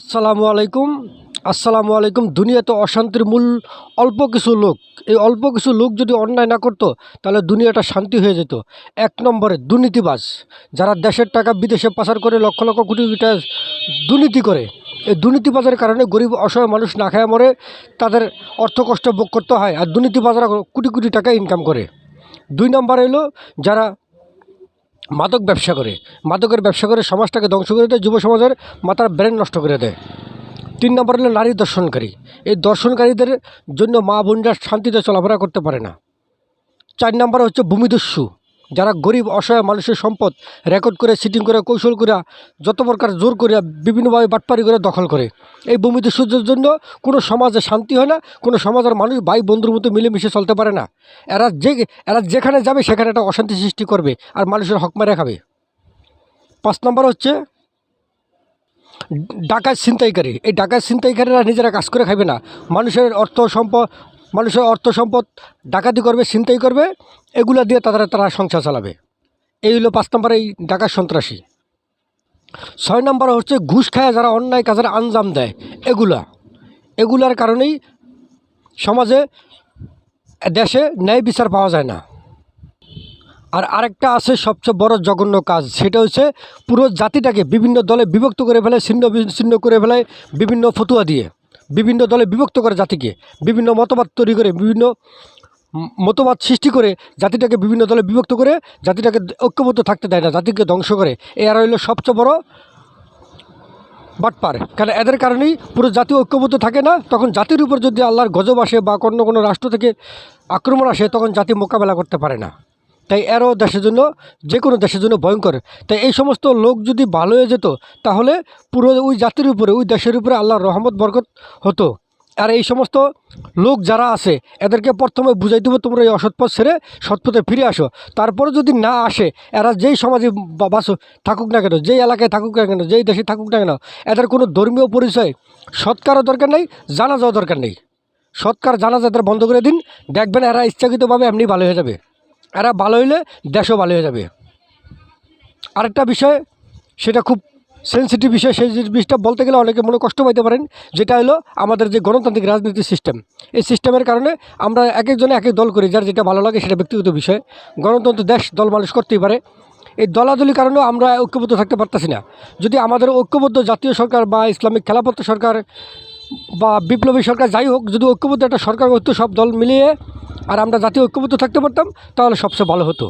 আসসালামু আলাইকুম। আসসালামু আলাইকুম। দুনিয়াতে অশান্তির মূল অল্প কিছু লোক। এই অল্প কিছু লোক যদি অন্যায় না করতো, তাহলে দুনিয়াটা শান্তি হয়ে যেত। এক নম্বরে দুর্নীতিবাজ। যারা দেশের টাকা বিদেশে পাচার করে লক্ষ লক্ষ কোটি কোটি দুর্নীতি করে, এই দুর্নীতিবাজের কারণে গরিব, অসহায় মানুষ না খায় মরে তাদের অর্থ কষ্ট ভোগ করতে হয়। আর দুর্নীতিবাজরা কোটি কোটি টাকা ইনকাম করে। দুই নম্বর এলো যারা মাদক ব্যবসা করে। মাদকের ব্যবসা করে সমাজটাকে ধ্বংস করে দেয়, যুব সমাজের মাথার ব্রেন নষ্ট করে দেয়। তিন নম্বর হলো নারী দর্শনকারী। এই দর্শনকারীদের জন্য মা বোনরা শান্তিতে চলাফেরা করতে পারে না। চার নম্বর হচ্ছে ভূমিদস্যু। যারা গরিব, অসহায় মানুষের সম্পদ রেকর্ড করে সিটিং করে, কৌশল করে, যত প্রকার জোর করে বিভিন্নভাবে বাটপারি করে দখল করে। এই ভূমিদস্যুদের জন্য কোনো সমাজে শান্তি হয় না, কোনো সমাজের মানুষ ভাই বন্ধুর মতো মিলেমিশে চলতে পারে না। এরা যে, এরা যেখানে যাবে সেখানে একটা অশান্তি সৃষ্টি করবে আর মানুষের হক মেরে খাবে। পাঁচ নম্বর হচ্ছে ডাকাত ছিনতাইকারী। এই ডাকাত ছিনতাইকারীরা নিজেরা কাজ করে খাবে না। মানুষের অর্থ, সম্পদ মানুষের অর্থ সম্পদ ডাকাতি করবে, ছিনতাই করবে, এগুলা দিয়ে তারা তারা সংসার চালাবে। এই হলো পাঁচ নম্বর, এই ডাকাত সন্ত্রাসী। ছয় নম্বর হচ্ছে ঘুষ খায় যারা অন্যায় কাজের আঞ্জাম দেয়, এগুলা। এগুলার কারণেই সমাজে, দেশে ন্যায় বিচার পাওয়া যায় না। আর আরেকটা আছে সবচেয়ে বড় জঘন্য কাজ, সেটা হচ্ছে পুরো জাতিটাকে বিভিন্ন দলে বিভক্ত করে ফেলে, ছিন্ন বিচ্ছিন্ন করে ফেলে বিভিন্ন ফতুয়া দিয়ে। বিভিন্ন দলে বিভক্ত করে জাতিকে, বিভিন্ন মতবাদ তৈরি করে, বিভিন্ন মতবাদ সৃষ্টি করে জাতিটাকে বিভিন্ন দলে বিভক্ত করে, জাতিটাকে ঐক্যবদ্ধ থাকতে দেয় না, জাতিকে ধ্বংস করে। এরা হইল সবচেয়ে বড় বাটপার। কারণ এদের কারণেই পুরো জাতি ঐক্যবদ্ধ থাকে না? তখন জাতির উপর যদি আল্লাহর গজব আসে বা অন্য কোনো রাষ্ট্র থেকে আক্রমণ আসে, তখন জাতি মোকাবেলা করতে পারে না। তাই এরও দেশের জন্য যে কোনো দেশের জন্য ভয়ঙ্কর। তাই এই সমস্ত লোক যদি ভালো হয়ে যেত, তাহলে পুরো ওই জাতির উপরে, ওই দেশের উপরে আল্লাহর রহমত, বরকত হতো। আর এই সমস্ত লোক যারা আছে, এদেরকে প্রথমে বুঝাই দেবো, তোমরা এই অসৎ পথ ছেড়ে সৎপথে ফিরে আসো। তারপরে যদি না আসে, এরা যেই সমাজে বাস থাকুক না কেন, যেই এলাকায় থাকুক না কেন, যেই দেশে থাকুক না কেন, এদের কোনো ধর্মীয় পরিচয় সৎকারও দরকার নেই জানা যাওয়া দরকার নেই। সৎকার জানা যাদের বন্ধ করে দিন, দেখবেন এরা ইচ্ছাকৃতভাবে এমনি ভালো হয়ে যাবে। এরা ভালো হইলে দেশও ভালো হয়ে যাবে। আরেকটা বিষয়, সেটা খুব সেন্সিটিভ বিষয়, সেই জিনিসটা বলতে গেলে অনেকে মনে কষ্ট পাইতে পারেন, যেটা হলো আমাদের যে গণতান্ত্রিক রাজনীতি সিস্টেম এই সিস্টেমের কারণে আমরা এক একজনে এক এক দল করি, যার যেটা ভালো লাগে সেটা ব্যক্তিগত বিষয়। গণতন্ত্র দেশ, দল মানুষ করতেই পারে। এই দলাদলির কারণেও আমরা ঐক্যবদ্ধ থাকতে পারতেছি না। যদি আমাদের ঐক্যবদ্ধ জাতীয় সরকার বা ইসলামিক খেলাপত্র সরকার বা বিপ্লবী সরকার যাই হোক, যদি ঐক্যবদ্ধ একটা সরকার হতো সব দল মিলিয়ে আর আমরা জাতীয় ঐক্যবদ্ধ থাকতে পারতাম, তাহলে সবচেয়ে ভালো হতো।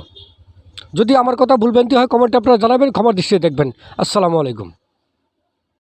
যদি আমার কথা ভুলভ্রান্তি হয় কমেন্টে আপনারা জানাবেন, ক্ষমার দৃষ্টিতে দেখবেন। আসসালামু আলাইকুম।